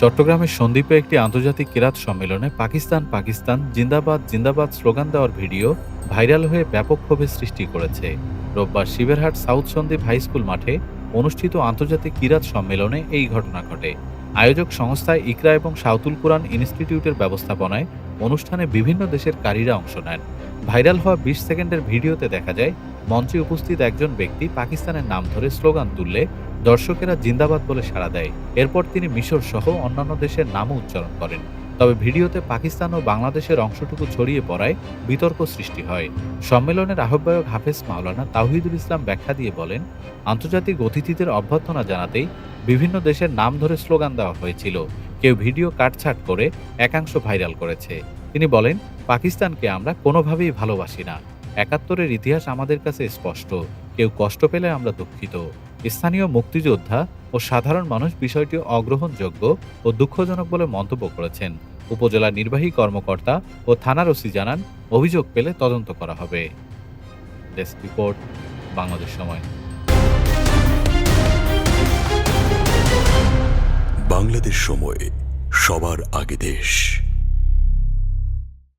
চট্টগ্রামের সন্দ্বীপে একটি আন্তর্জাতিক কিরাত সম্মেলনে পাকিস্তান পাকিস্তান, জিন্দাবাদ জিন্দাবাদ স্লোগান দেওয়ার ভিডিও ভাইরাল হয়ে ব্যাপক ক্ষোভের সৃষ্টি করেছে। রোববার Shiberhat south Sandwip high school মাঠে অনুষ্ঠিত আন্তর্জাতিক কিরাত সম্মেলনে এই ঘটনা ঘটে। আয়োজক সংস্থা ইকরা এবং সাউতুল কুরআন ইনস্টিটিউটের ব্যবস্থাপনায় অনুষ্ঠানে বিভিন্ন দেশের কারীরা অংশ নেন। ভাইরাল হওয়া বিশ সেকেন্ডের ভিডিওতে দেখা যায়, মঞ্চে উপস্থিত একজন ব্যক্তি পাকিস্তানের নাম ধরে স্লোগান তুললে দর্শকেরা জিন্দাবাদ বলে সাড়া দেয়। এরপর তিনি মিশর সহ অন্যান্য দেশের নামও উচ্চারণ করেন। তবে ভিডিওতে পাকিস্তান ও বাংলাদেশের অংশটুকু ছড়িয়ে পড়ায় বিতর্ক সৃষ্টি হয়। সম্মেলনের আহ্বায়ক হাফেজ মাওলানা তাওহিদুল ইসলাম ব্যাখ্যা দিয়ে বলেন, আন্তর্জাতিক অতিথিদের অভ্যর্থনা জানাতেই বিভিন্ন দেশের নাম ধরে স্লোগান দেওয়া হয়েছিল। কেউ ভিডিও কাটছাট করে একাংশ ভাইরাল করেছে। তিনি বলেন, পাকিস্তানকে আমরা কোনোভাবেই ভালোবাসি না। একাত্তরের ইতিহাস আমাদের কাছে স্পষ্ট। কেউ কষ্ট পেলে আমরা দুঃখিত। স্থানীয় মুক্তিযোদ্ধা ও সাধারণ মানুষ বিষয়টি অগ্রহণযোগ্য ও দুঃখজনক বলে মন্তব্য করেছেন। উপজেলা নির্বাহী কর্মকর্তা ও থানার ওসি জানান, অভিযোগ পেলে তদন্ত করা হবে। ডেস্ক রিপোর্ট, বাংলাদেশ সময়। বাংলাদেশ সময়, সবার আগে দেশ।